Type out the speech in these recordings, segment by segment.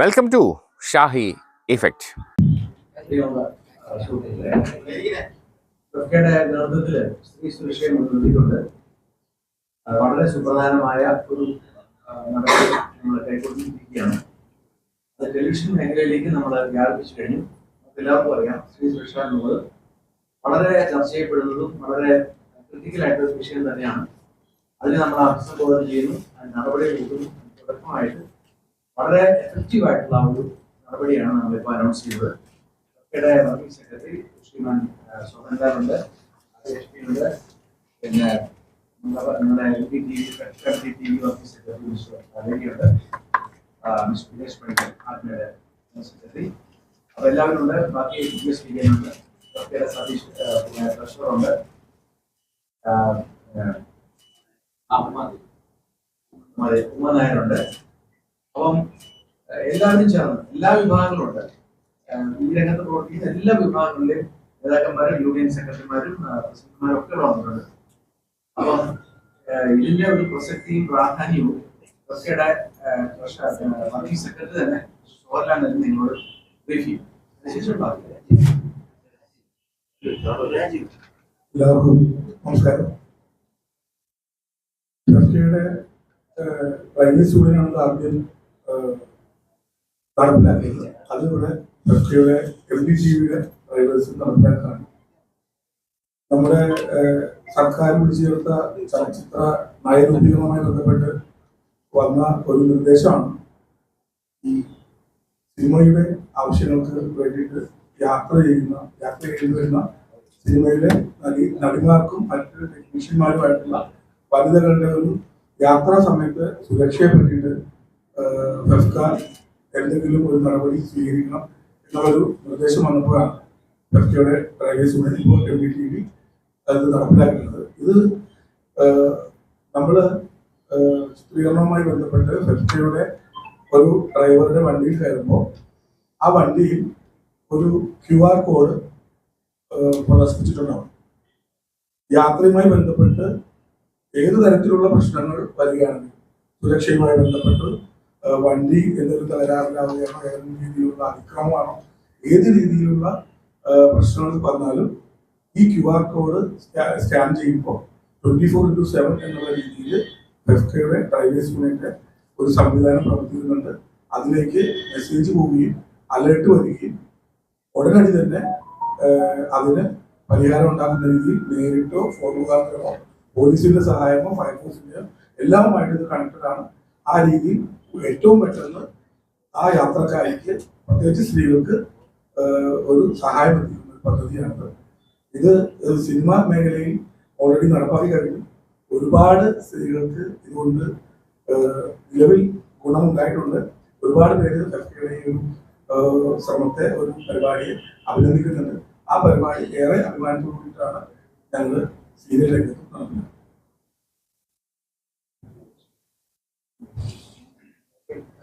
Welcome to Shahi effect നേതൃത്വത്തിൽ സ്ത്രീ സുരക്ഷയെ മുൻനിർത്തിക്കൊണ്ട് വളരെ സുപ്രധാനമായ ഒരു നടപടി നമ്മൾ കൈക്കൊണ്ടിരിക്കുകയാണ്. അത് ടെലിവിഷൻ മേഖലയിലേക്ക് നമ്മൾ വ്യാപിപ്പിച്ചു കഴിഞ്ഞു. എല്ലാവർക്കും അറിയാം സ്ത്രീ സുരക്ഷ എന്നുള്ളത് വളരെ ചർച്ച ചെയ്യപ്പെടുന്നതും വളരെ ക്രിട്ടിക്കൽ ആയിട്ടുള്ള വിഷയം തന്നെയാണ്. അതിന് നമ്മൾ അഭിസംബോധന ചെയ്യുന്നു അതിന് നടപടി എടുക്കുന്നു. തുടക്കമായിട്ട് വളരെ എഫക്റ്റീവ് ആയിട്ടുള്ള ഒരു നടപടിയാണ് നമ്മൾ ഇപ്പോൾ അനൗൺസ് ചെയ്തത്. ഇവിടെ വർക്കിംഗ് സെക്രട്ടറി ശ്രീമാൻ സ്വതന്ത്രുണ്ട് ഉണ്ട്. പിന്നെ നമ്മുടെ അപ്പം എല്ലാവരും ചേർന്ന് എല്ലാ വിഭാഗങ്ങളും ഉണ്ട് ഈ രംഗത്ത് പ്രവർത്തിക്കുന്ന എല്ലാ വിഭാഗങ്ങളിലെയും നേതാക്കന്മാരും യൂണിയൻ സെക്രട്ടറിമാരും പ്രസിഡന്റുമാരും ഒക്കെ വന്നിട്ടുണ്ട്. അപ്പം ഇതിന്റെ ഒരു പ്രസക്തിയും പ്രാധാന്യവും ട്രസ്റ്റിയുടെ വർക്കിംഗ് സെക്രട്ടറി തന്നെ ഷോറിലാണ് തന്നെ നിങ്ങളോട് ബ്രീഫ് ചെയ്യും. അതിനുശേഷം. എല്ലാവർക്കും നമസ്കാരം. പ്രൈവറ്റ് സ്കൂളിനാണ് ആദ്യം നടപ്പിലാക്കിയത് അതിലൂടെ ട്രസ്റ്റിയുടെ എം ഡി ടി വിയുടെ ഡ്രൈവേഴ്സ് നടപ്പിലാക്കാണ് നമ്മുടെ സർക്കാർ വിളിച്ചു ചേർത്ത ചലച്ചിത്ര നയരൂപീകരണവുമായി ബന്ധപ്പെട്ട് വന്ന ഒരു നിർദ്ദേശമാണ്. ഈ സിനിമയുടെ ആവശ്യങ്ങൾക്ക് വേണ്ടിയിട്ട് യാത്ര ചെയ്യുന്ന യാത്ര ചെയ്തു വരുന്ന സിനിമയിലെ നടി നടിമാർക്കും മറ്റ് ടെക്നീഷ്യന്മാരുമായിട്ടുള്ള വനിതകളുടെ ഒരു യാത്രാ സമയത്ത് സുരക്ഷയെ പറ്റിയിട്ട് സർക്കാർ എന്തെങ്കിലും ഒരു നടപടി സ്വീകരിക്കണം എന്നുള്ളൊരു നിർദ്ദേശം വന്നപ്പോഴാണ് ഫെഫ്കയുടെ ഡ്രൈവേഴ്സ് യൂണിയൻ ഇപ്പോൾ എം ഡി ടി വി അത് നടപ്പിലാക്കുന്നത്. ഇത് നമ്മൾ ചിത്രീകരണവുമായി ബന്ധപ്പെട്ട് ഫെഫ്കയുടെ ഒരു ഡ്രൈവറുടെ വണ്ടിയിൽ കയറുമ്പോൾ ആ വണ്ടിയിൽ ഒരു ക്യു ആർ കോഡ് പ്രദർശിപ്പിച്ചിട്ടുണ്ടാവും. യാത്രയുമായി ബന്ധപ്പെട്ട് ഏത് തരത്തിലുള്ള പ്രശ്നങ്ങൾ വരികയാണെങ്കിൽ സുരക്ഷയുമായി ബന്ധപ്പെട്ട് വണ്ടി എന്നൊരു തകരാറിലാവുകയാണോ ഏതെങ്കിലും രീതിയിലുള്ള അതിക്രമമാണോ? ഏത് രീതിയിലുള്ള പ്രശ്നങ്ങൾ വന്നാലും ഈ ക്യു ആർ കോഡ് സ്കാൻ ചെയ്യുമ്പോൾ ട്വന്റി ഫോർ ഇന്റു സെവൻ എന്നുള്ള രീതിയിൽ ഫെഫ്റ്റയുടെ ഡ്രൈവേഴ്സ് ഒരു സംവിധാനം പ്രവർത്തിക്കുന്നുണ്ട്. അതിലേക്ക് മെസ്സേജ് പോവുകയും അലേർട്ട് വരികയും ഉടനടി തന്നെ അതിന് പരിഹാരം ഉണ്ടാക്കുന്ന രീതിയിൽ നേരിട്ടോ ഫോൺ മുഖാന്തരമോ പോലീസിന്റെ സഹായമോ ഫയർഫോഴ്സിന്റെയോ എല്ലാമായിട്ട് ഇത് കണക്റ്റഡ് ആണ്. ആ രീതിയിൽ ഏറ്റവും പെട്ടെന്ന് ആ യാത്രക്കാരിക്ക് പ്രത്യേകിച്ച് സ്ത്രീകൾക്ക് ഒരു സഹായം എത്തിക്കുന്ന ഒരു പദ്ധതിയാണ് ഇത് സിനിമാ മേഖലയിൽ ഓൾറെഡി നടപ്പാക്കി കഴിഞ്ഞു. ഒരുപാട് സ്ത്രീകൾക്ക് ഇതുകൊണ്ട് നിലവിൽ ഗുണമുണ്ടായിട്ടുണ്ട്. ഒരുപാട് പേര് ഈ ഒരു ശ്രമത്തെ ഒരു പരിപാടിയെ അഭിനന്ദിക്കുന്നുണ്ട്. ആ പരിപാടി ഏറെ അഭിമാനത്തോടുകൂടിയിട്ടാണ് ഞങ്ങൾ സീരിയൽ രംഗത്ത് നടത്തുന്നത്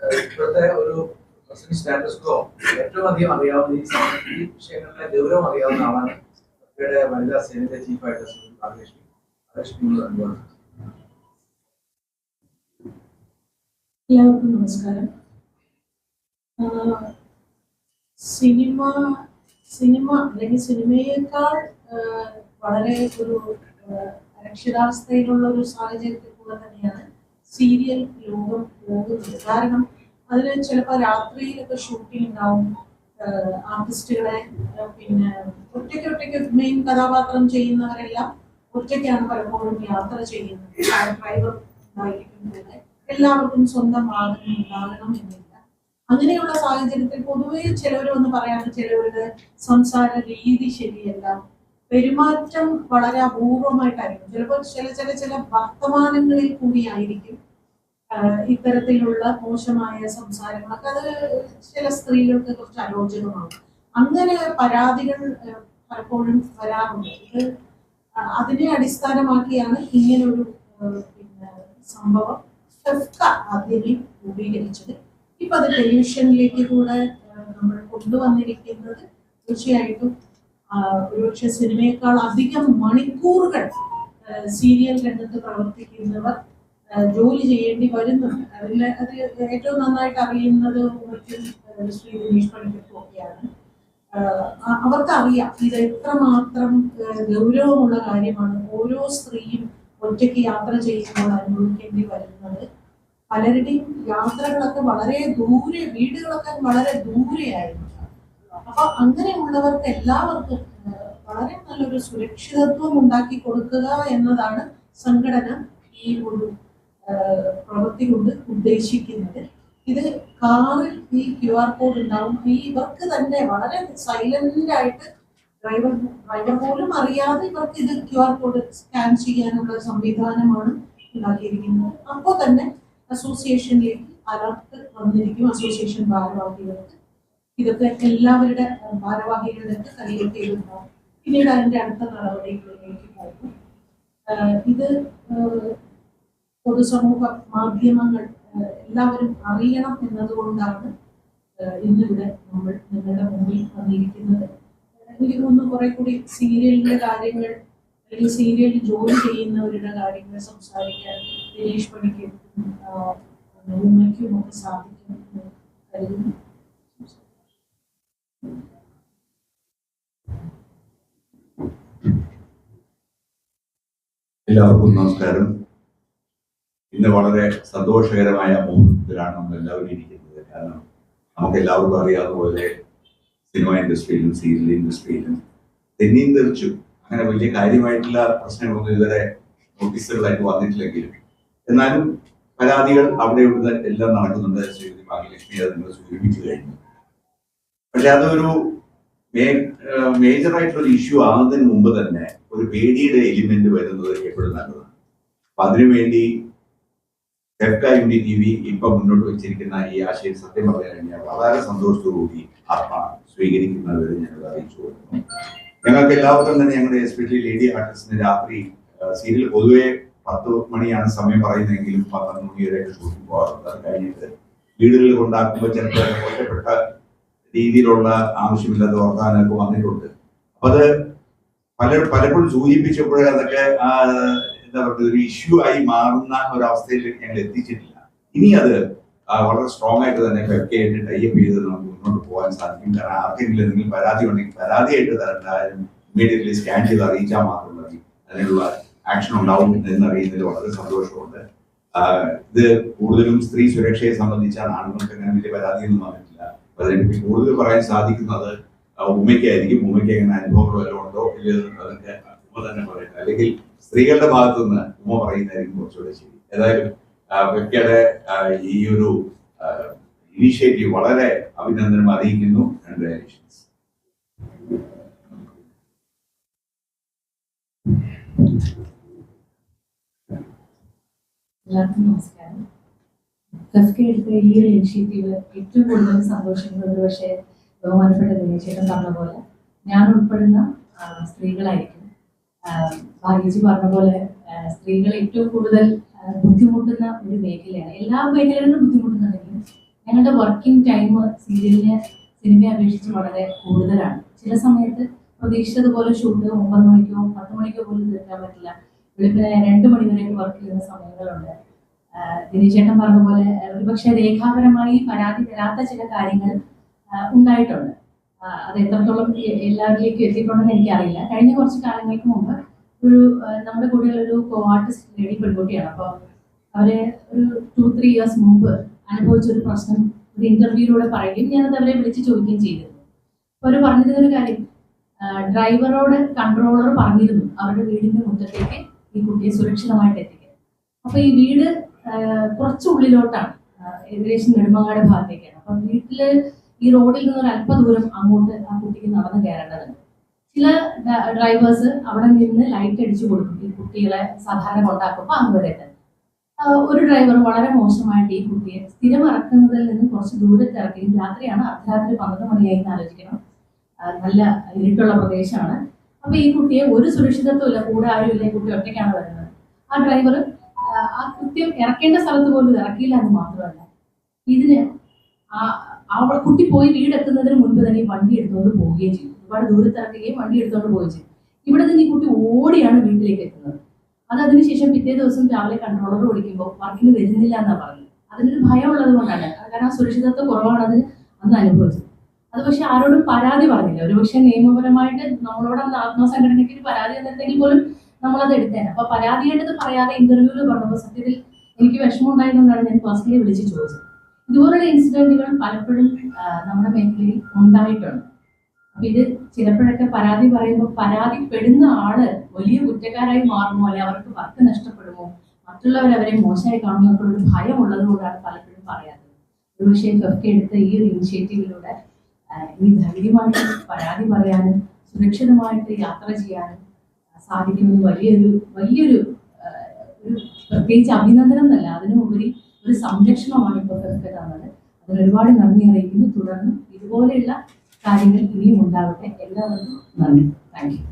ഇപ്പോഴത്തെ ഒരു സ്റ്റാറ്റസ് കോ ഏറ്റവും അധികം അറിയാവുന്ന ഈ ഈ വിഷയങ്ങളിലെ ഗൗരവം അറിയാവുന്ന ആളാണ് ഇവിടെ വനിതാ സേനയുടെ ചീഫായിട്ട് രാജലക്ഷ്മി രാജലക്ഷ്മി അനുഭവം എല്ലാവർക്കും നമസ്കാരം. സിനിമ സിനിമ അല്ലെങ്കിൽ സിനിമയേക്കാൾ വളരെ ഒരു അരക്ഷിതാവസ്ഥയിലുള്ള ഒരു സാഹചര്യത്തിൽ കൂടെ തന്നെയാണ് സീരിയൽ ലോകം പോകുന്നത്. കാരണം അതിന് ചിലപ്പോൾ രാത്രിയിലൊക്കെ ഷൂട്ടിംഗ് ഉണ്ടാവും ആർട്ടിസ്റ്റുകളെ പിന്നെ ഒറ്റയ്ക്ക് ഒറ്റയ്ക്ക് മെയിൻ കഥാപാത്രം ചെയ്യുന്നവരെല്ലാം ഒറ്റയ്ക്കാണ് പലപ്പോഴും യാത്ര ചെയ്യുന്നത്. ഡ്രൈവർ ഉണ്ടായിരിക്കും കൂടെ എല്ലാവർക്കും സ്വന്തം വാഹനം ഉണ്ടാകണം എന്നില്ല. അങ്ങനെയുള്ള സാഹചര്യത്തിൽ പൊതുവെ ചിലവർ ഒന്ന് ചിലവരുടെ സംസാര രീതി ശരിയല്ല. പെരുമാറ്റം വളരെ അപൂർവമായിട്ടായിരിക്കും. ചിലപ്പോൾ ചില ചില ചില വർത്തമാനങ്ങളിൽ കൂടിയായിരിക്കും ഇത്തരത്തിലുള്ള മോശമായ സംസാരങ്ങളൊക്കെ അത് ചില സ്ത്രീകൾക്ക് കുറച്ച് അരോചകമാണ് അങ്ങനെ പരാതികൾ പലപ്പോഴും വരാറുണ്ട്. ഇത് അതിനെ അടിസ്ഥാനമാക്കിയാണ് ഇങ്ങനൊരു പിന്നെ സംഭവം ഫെഫ്ക അതിനെ രൂപീകരിച്ചത്. ഇപ്പൊ അത് ടെലിവിഷനിലേക്ക് കൂടെ നമ്മൾ കൊണ്ടുവന്നിരിക്കുന്നത് തീർച്ചയായിട്ടും ഒരുപക്ഷെ സിനിമയേക്കാൾ അധികം മണിക്കൂറുകൾ സീരിയൽ രംഗത്ത് പ്രവർത്തിക്കുന്നവർ ജോലി ചെയ്യേണ്ടി വരുന്നുണ്ട്. അതിൽ അത് ഏറ്റവും നന്നായിട്ട് അറിയുന്നത് ശ്രീ ദിനേഷ് ആ, അവർക്കറിയാം ഇത് എത്രമാത്രം ഗൗരവമുള്ള കാര്യമാണ് ഓരോ സ്ത്രീയും ഒറ്റയ്ക്ക് യാത്ര ചെയ്യുമ്പോൾ അനുഭവിക്കേണ്ടി വരുന്നത്. പലരുടെയും യാത്രകളൊക്കെ വളരെ ദൂരെ വീടുകളൊക്കെ വളരെ ദൂരെയായിരുന്നു അപ്പൊ അങ്ങനെയുള്ളവർക്ക് എല്ലാവർക്കും വളരെ നല്ലൊരു സുരക്ഷിതത്വം ഉണ്ടാക്കി കൊടുക്കുക എന്നതാണ് സംഘടന ഈ ഒരു പ്രവൃത്തി കൊണ്ട് ഉദ്ദേശിക്കുന്നത്. ഇത് കാറിൽ ഈ ക്യു ആർ കോഡ് ഉണ്ടാവും. ഈ ഇവർക്ക് തന്നെ വളരെ സൈലന്റ് ആയിട്ട് ഡ്രൈവർ ഡ്രൈവർ പോലും അറിയാതെ ഇവർക്ക് ഇത് ക്യു ആർ കോഡ് സ്കാൻ ചെയ്യാനുള്ള സംവിധാനമാണ് ഉണ്ടാക്കിയിരിക്കുന്നത്. അപ്പോൾ തന്നെ അസോസിയേഷനിലേക്ക് അലർട്ട് വന്നിരിക്കും. അസോസിയേഷൻ ഭാരവാഹികൾക്ക്. ഇതൊക്കെ എല്ലാവരുടെ അഹ്, ഭാരവാഹികളുടെ ചെയ്തിട്ടുണ്ടാവും പിന്നീട് അതിന്റെ അടുത്ത നടപടികളിലേക്ക് പോകും. ഇത് പൊതുസമൂഹ മാധ്യമങ്ങൾ എല്ലാവരും അറിയണം എന്നതുകൊണ്ടാണ് ഇന്നിവിടെ നമ്മൾ നിങ്ങളുടെ മുമ്പിൽ വന്നിരിക്കുന്നത്. എനിക്ക് തോന്നുന്നു കുറെ കൂടി സീരിയലിന്റെ കാര്യങ്ങൾ അല്ലെങ്കിൽ സീരിയലിൽ ജോലി ചെയ്യുന്നവരുടെ കാര്യങ്ങൾ സംസാരിക്കാൻ ദിനേഷ് പണിക്കും ഉമ്മയ്ക്കും ഒക്കെ സാധിക്കും കരുതുന്നു. എല്ലാവർക്കും നമസ്കാരം. ഇന്ന് വളരെ സന്തോഷകരമായ മുഹൂർത്തത്തിലാണ് നമ്മൾ എല്ലാവരും ഇരിക്കുന്നത്. കാരണം നമുക്ക് എല്ലാവർക്കും അറിയാവുന്ന പോലെ സിനിമ ഇൻഡസ്ട്രിയിലും സീരിയൽ ഇൻഡസ്ട്രിയിലും തെന്നിയും തെറിച്ചും. അങ്ങനെ വലിയ കാര്യമായിട്ടുള്ള പ്രശ്നങ്ങളൊന്നും ഇതുവരെ നോട്ടീസുകളായിട്ട് വന്നിട്ടില്ലെങ്കിലും. എന്നാലും പരാതികൾ അവിടെ ഇവിടുന്ന് എല്ലാം നടക്കുന്നുണ്ട് ശ്രീമതി ഭാഗ്യലക്ഷ്മി. അത് നിങ്ങൾ സൂചിപ്പിച്ചു കഴിഞ്ഞു. പക്ഷെ അതൊരു മേജറായിട്ടുള്ള ഇഷ്യൂ ആകുന്നതിന് മുമ്പ് തന്നെ ഒരു പേടിയുടെ എലിമെന്റ് വരുന്നത് എപ്പോഴും നല്ലതാണ്. അപ്പൊ അതിനുവേണ്ടി കെഫ്ക ഡി ടി വി ഇപ്പൊ മുന്നോട്ട് വെച്ചിരിക്കുന്ന ഈ ആശയം സത്യം പറയാൻ കഴിഞ്ഞാൽ വളരെ സന്തോഷത്തോടുകൂടി ആത്മ സ്വീകരിക്കുന്നവരെ ഞങ്ങൾ അറിയിച്ചു കൊടുക്കുന്നു. ഞങ്ങൾക്ക് എല്ലാവർക്കും തന്നെ ഞങ്ങളുടെ എസ്പെഷ്യലി ലേഡി ആർട്ടിസ്റ്റിന് രാത്രി സീരിയൽ പൊതുവെ പത്ത് മണിയാണ് സമയം പറയുന്നതെങ്കിലും പന്ത്രണ്ട് മണി വരെ ഷൂട്ടിംഗ് പോകാറുണ്ട്. അത് കഴിഞ്ഞിട്ട് വീടുകളിൽ കൊണ്ടാക്കുമ്പോൾ ചിലപ്പോൾ ഒറ്റപ്പെട്ട രീതിയിലുള്ള ആവശ്യമില്ലാത്ത വർത്താനൊക്കെ വന്നിട്ടുണ്ട്. അപ്പൊ അത് പല പലപ്പോഴും സൂചിപ്പിച്ചപ്പോഴേ അതൊക്കെ എന്താ പറയുക ഒരു ഇഷ്യൂ ആയി മാറുന്ന ഒരു അവസ്ഥയിലേക്ക് ഞങ്ങൾ എത്തിച്ചിട്ടില്ല. ഇനി അത് വളരെ സ്ട്രോങ് ആയിട്ട് തന്നെ വെക്കായിട്ട് ടൈപ്പ് ചെയ്ത് നമുക്ക് മുന്നോട്ട് പോകാൻ സാധിക്കും. കാരണം ആർക്കെങ്കിലും എന്തെങ്കിലും പരാതി ഉണ്ടെങ്കിൽ പരാതിയായിട്ട് തരണ്ട ഇമ്മീഡിയറ്റ്ലി സ്കാൻ ചെയ്ത് അറിയിച്ചാൽ മാത്രം മതി. അതിനുള്ള ആക്ഷൻ ഉണ്ടാവും എന്നറിയുന്നതിൽ വളരെ സന്തോഷമുണ്ട്. ഇത് കൂടുതലും സ്ത്രീ സുരക്ഷയെ സംബന്ധിച്ചാണ്. ആണുങ്ങൾക്ക് അങ്ങനെ വലിയ പരാതിയൊന്നും വന്നിട്ടില്ല. അതിനെപ്പറ്റി കൂടുതൽ പറയാൻ സാധിക്കുന്നത് ഉമ്മയ്ക്കായിരിക്കും. ഉമ്മയ്ക്ക് എങ്ങനെ അനുഭവങ്ങൾ വല്ലതും ഉണ്ടോ? എന്ന് അതൊക്കെ ഉമ്മ തന്നെ പറയുന്നത് അല്ലെങ്കിൽ സ്ത്രീകളുടെ ഭാഗത്തു നിന്ന് ഉമ്മ പറയുന്നതായിരിക്കും കുറച്ചുകൂടെ ശരി. ഏതായാലും വ്യക്തിയുടെ ഈ ഒരു ഇനീഷ്യേറ്റീവ് വളരെ അഭിനന്ദനം അറിയിക്കുന്നു. കൺഗ്രാലേഷൻസ് എല്ലാവർക്കും നമസ്കാരം. എടുത്ത ഈ ഒരു ഇനിഷ്യേറ്റീവ് ഏറ്റവും കൂടുതൽ പക്ഷേ ബഹുമാനപ്പെട്ട ദിനേശേട്ടൻ പറഞ്ഞ പോലെ ഞാൻ ഉൾപ്പെടുന്ന സ്ത്രീകളായിരിക്കും. ഭാഗ്യജി പറഞ്ഞ പോലെ സ്ത്രീകൾ ഏറ്റവും കൂടുതൽ ബുദ്ധിമുട്ടുന്ന ഒരു മേഖലയാണ്. എല്ലാ മേഖലകളിലും ബുദ്ധിമുട്ടുന്നുണ്ടെങ്കിലും ഞങ്ങളുടെ വർക്കിംഗ് ടൈം സീരിയലിനെ സിനിമയെ അപേക്ഷിച്ച് വളരെ കൂടുതലാണ്. ചില സമയത്ത് പ്രതീക്ഷിച്ചതുപോലെ ഷൂട്ട് ഒമ്പത് മണിക്കോ പത്ത് മണിക്കോ പോലും തീർക്കാൻ പറ്റില്ല. വെളുപ്പിനെ രണ്ട് വരെയൊക്കെ വർക്ക് ചെയ്യുന്ന സമയങ്ങളുണ്ട്. ദിനേശേട്ടൻ ദിനേശ് പറഞ്ഞ പോലെ ഒരുപക്ഷെ രേഖാപരമായി പരാതി തരാത്ത ചില കാര്യങ്ങൾ ഉണ്ടായിട്ടുണ്ട്. അത് എത്രത്തോളം എല്ലാവരിലേക്കും എത്തിയിട്ടുണ്ടെന്ന് എനിക്കറിയില്ല. കഴിഞ്ഞ കുറച്ച് കാലങ്ങൾക്ക് മുമ്പ് ഒരു നമ്മുടെ കൂടെ ഒരു ആർട്ടിസ്റ്റ് ലേഡി പെൺകുട്ടിയാണ്. അപ്പോൾ അവർ ഒരു ടു ത്രീ ഇയേഴ്സ് മുമ്പ് അനുഭവിച്ച ഒരു പ്രശ്നം ഒരു ഇന്റർവ്യൂയിലൂടെ പറയുകയും ഞാനത് അവരെ വിളിച്ച് ചോദിക്കുകയും ചെയ്തു. അപ്പോൾ അവർ പറഞ്ഞിരുന്ന ഒരു കാര്യം ഡ്രൈവറോട് കൺട്രോളർ പറഞ്ഞിരുന്നു അവരുടെ വീടിന്റെ മുറ്റത്തേക്ക് ഈ കുട്ടിയെ സുരക്ഷിതമായിട്ട് എത്തിക്കുക അപ്പൊ ഈ വീട് കുറച്ച് ഉള്ളിലോട്ടാണ് ഏകദേശം നെടുമങ്ങാട് ഭാഗത്തേക്കാണ്. അപ്പൊ വീട്ടിൽ ഈ റോഡിൽ നിന്ന് ഒരു അല്പ ദൂരം അങ്ങോട്ട് ആ കുട്ടിക്ക് നടന്നു കയറേണ്ടത് ചില ഡ്രൈവേഴ്സ് അവിടെ നിന്ന് ലൈറ്റ് അടിച്ചു കൊടുക്കും. ഈ കുട്ടികളെ സാധാരണ കൊണ്ടാക്കുമ്പോൾ അങ്ങ് വരേണ്ടത് ഒരു ഡ്രൈവർ വളരെ മോശമായിട്ട് ഈ കുട്ടിയെ സ്ഥിരം ഇറക്കുന്നതിൽ നിന്ന് കുറച്ച് ദൂരത്ത് ഇറക്കുകയും രാത്രിയാണ് അർദ്ധരാത്രി പന്ത്രണ്ട് മണിയായി എന്ന് ആലോചിക്കണം. നല്ല ഇരുട്ടുള്ള പ്രദേശമാണ്. അപ്പൊ ഈ കുട്ടിയെ ഒരു സുരക്ഷിതത്വം ഇല്ല കൂടെ ആരും ഇല്ല. കുട്ടി ഒറ്റയ്ക്കാണ് വരുന്നത്. ആ ഡ്രൈവർ ആ കൃത്യം ഇറക്കേണ്ട സ്ഥലത്ത് പോലും ഇറക്കിയില്ല എന്ന് മാത്രമല്ല. ഇതിന് ആ ആ കുട്ടി പോയി വീടെത്തുന്നതിന് മുൻപ് തന്നെ ഈ വണ്ടി എടുത്തുകൊണ്ട് പോവുകയും ചെയ്തു. ഒരുപാട് ദൂരത്തിറക്കുകയും വണ്ടി എടുത്തുകൊണ്ട് പോവുകയും ചെയ്തു. ഇവിടെ നിന്ന് ഈ കുട്ടി ഓടിയാണ് വീട്ടിലേക്ക് എത്തുന്നത്. അത് അതിനുശേഷം പിറ്റേ ദിവസം രാവിലെ കൺട്രോളർ വിളിക്കുമ്പോൾ വർക്കിന് വരുന്നില്ല എന്നാ പറഞ്ഞത്. അതിനൊരു ഭയം ഉള്ളത് കൊണ്ടാണ്. കാരണം ആ സുരക്ഷിതത്വ കുറവാണ് അത് അന്ന് അനുഭവിച്ചത്. അത് പക്ഷെ ആരോടും പരാതി പറഞ്ഞില്ല. ഒരു പക്ഷെ നിയമപരമായിട്ട് നമ്മളോട് അന്ന് ആത്മസംഘടനയ്ക്ക് ഒരു പരാതി തന്നിട്ടെങ്കിൽ പോലും നമ്മളത് എടുത്തേനെ. അപ്പൊ പരാതിയായിട്ടത് പറയാതെ ഇന്റർവ്യൂവിൽ പറഞ്ഞപ്പോൾ സത്യത്തിൽ എനിക്ക് വിഷമം ഉണ്ടായതുകൊണ്ടാണ് ഞാൻ പേഴ്സണലി വിളിച്ച് ചോദിച്ചത്. ഇതുപോലുള്ള ഇൻസിഡന്റുകൾ പലപ്പോഴും നമ്മുടെ മേഖലയിൽ ഉണ്ടായിട്ടുണ്ട്. അപ്പൊ ഇത് ചിലപ്പോഴൊക്കെ പരാതി പറയുമ്പോൾ പരാതിപ്പെടുന്ന ആൾ വലിയ കുറ്റക്കാരായി മാറുമോ അല്ലെ അവർക്ക് വർക്ക് നഷ്ടപ്പെടുമോ മറ്റുള്ളവർ അവരെ മോശമായി കാണുന്നൊക്കെ ഒരു ഭയം ഉള്ളത് കൊണ്ടാണ് പലപ്പോഴും പറയാത്തത് ഒരു വിഷയം ഒക്കെ എടുത്ത ഈ ഒരു ഇനിഷ്യേറ്റീവിലൂടെ ഈ ധൈര്യമായിട്ട് പരാതി പറയാനും സുരക്ഷിതമായിട്ട് യാത്ര ചെയ്യാനും സാധിക്കുന്നത് വലിയൊരു വലിയൊരു പ്രത്യേകിച്ച് അഭിനന്ദനം എന്നല്ല അതിനുപരി ഒരു സംരക്ഷണമാണ് ഇപ്പോൾ ഫെഫ്ക തന്നത് അതിന് ഒരുപാട് നന്ദി അറിയിക്കുന്നു. തുടർന്ന് ഇതുപോലെയുള്ള കാര്യങ്ങൾ ഇനിയും ഉണ്ടാവട്ടെ. എല്ലാവർക്കും നന്ദി. താങ്ക് യു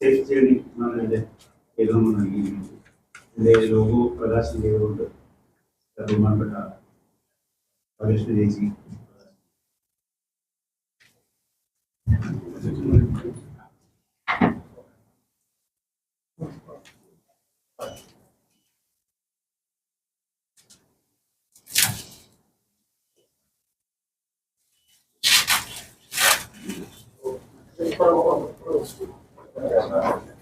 എൻ ജേണി പേര് లోగో ప్రదర్శన చేయకూడదు రూమాన్ పట్ల ప్రదర్శన చేసి Thank you.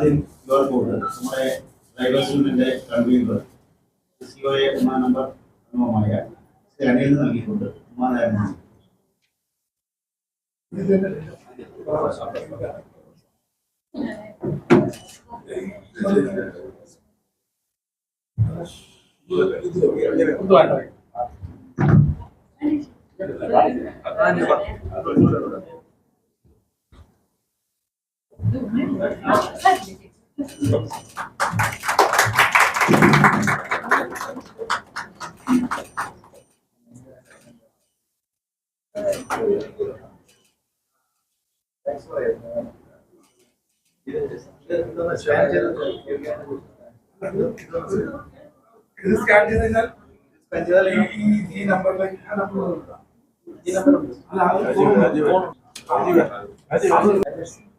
ആദ്യം ക്യു ആർ കോഡ് നമ്മുടെ ഡ്രൈവേഴ്സ് യൂണിയന്റെ കൺവീനർ സി ഒ എ ഉമാ നമ്പർ അംഗമായ ശ്രീ അനിൽ നൽകിക്കൊണ്ട് ഉമാനായിരുന്നു ഇത് സ്കാൻ ചെയ്ത് കഴിഞ്ഞാൽ ഈ- ഈ- ഈ നമ്പറിലേക്ക് ആ നമ്പർ കൊടുക്കാം. അല്ല, അത് ഫോൺ ഫോൺ. അപ്പൊ അത് ഫോൺ. QR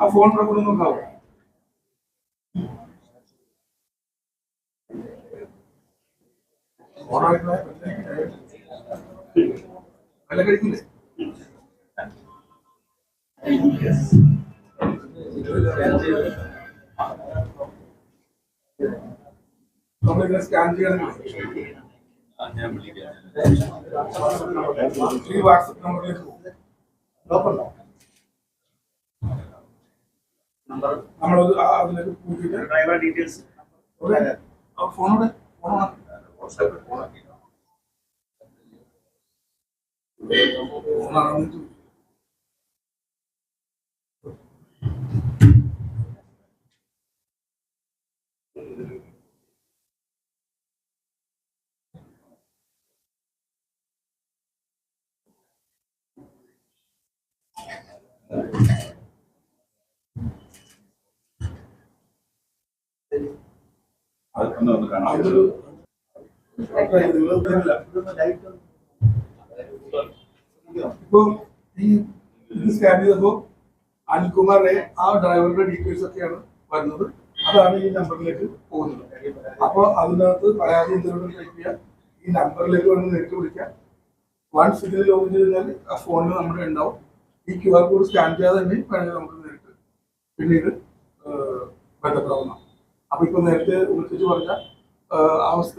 ആ ഫോൺ കൂടെ നോക്കാവോ ഫോണായിട്ടുള്ള വില കഴിക്കില്ലേ? നമ്മളിങ്ങനെ സ്കാൻ ചെയ്യണമെങ്കിൽ ഈ വാട്സപ്പ് നമ്പറിലേക്ക് നമ്മളത് ആ- അതിലേക്ക് കൂട്ടിയിട്ട്. Driver details. ഒരു ഫോണോ ഫോണോടെ ഫോണോ ഫോണാണെന്ന് ചോദിച്ചു. അതൊന്ന് ഒന്ന് കാണാം അതൊരു ഇതില്ല. ഇപ്പൊ ഈ ഇത് സ്കാൻ ചെയ്തപ്പോ അനിൽകുമാറിന്റെ ആ ഡ്രൈവറുടെ ഡീറ്റെയിൽസ് ഒക്കെയാണ് വരുന്നത് അതാണ് ഈ നമ്പറിലേക്ക് പോകുന്നത് അപ്പൊ അതിനകത്ത് പരാതി ഈ നമ്പറിലേക്ക് വന്ന് നേരിട്ട് വിളിക്കാം. വൺസ് ഇതിൽ ലോഗിൻ ചെയ്ത് കഴിഞ്ഞാൽ ആ ഫോണിൽ നമ്മുടെ ഉണ്ടാവും. ഈ ക്യു ആർ കോഡ് സ്കാൻ ചെയ്യാതെ തന്നെ വേണമെങ്കിൽ നമുക്ക് നേരിട്ട് പിന്നീട് ബന്ധപ്പെടാവുന്നതാണ്. ബന്ധപ്പെടാവുന്ന അപ്പൊ ഇപ്പൊ നേരത്തെ ഉപയോഗിച്ച് പറഞ്ഞ അവസ്ഥ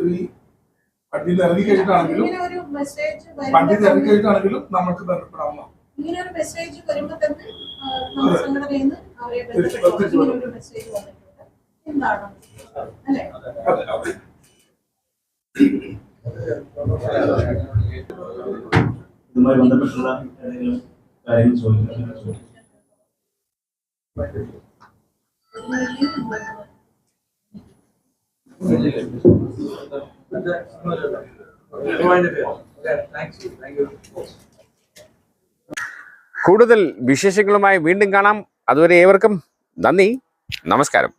നിന്ന് ഇറങ്ങി കഴിഞ്ഞിട്ടാണെങ്കിലും വണ്ടി ഇറങ്ങി കഴിഞ്ഞിട്ടാണെങ്കിലും നമുക്ക് ബന്ധപ്പെടാവുന്നതാണ്. ഇങ്ങനെ ഒരു മെസ്സേജ് വരുമ്പോൾ തന്നെ ആ, നമ്മുടെ സംഘടനയിൽ നിന്ന് അവരെ ബന്ധപ്പെട്ടു ഇങ്ങനെ ഒരു മെസ്സേജ് വന്നിട്ടുണ്ട്. എന്താണ്? അല്ലേ? ഇതുമായി ബന്ധപ്പെട്ടുള്ള എന്തെങ്കിലും കാര്യങ്ങൾ ചോദിക്കാൻ ചോദിക്കാം. താങ്ക്സ് താങ്ക് യു കൂടുതൽ വിശേഷങ്ങളുമായി വീണ്ടും കാണാം. അതുവരെ ഏവർക്കും നന്ദി. നമസ്കാരം.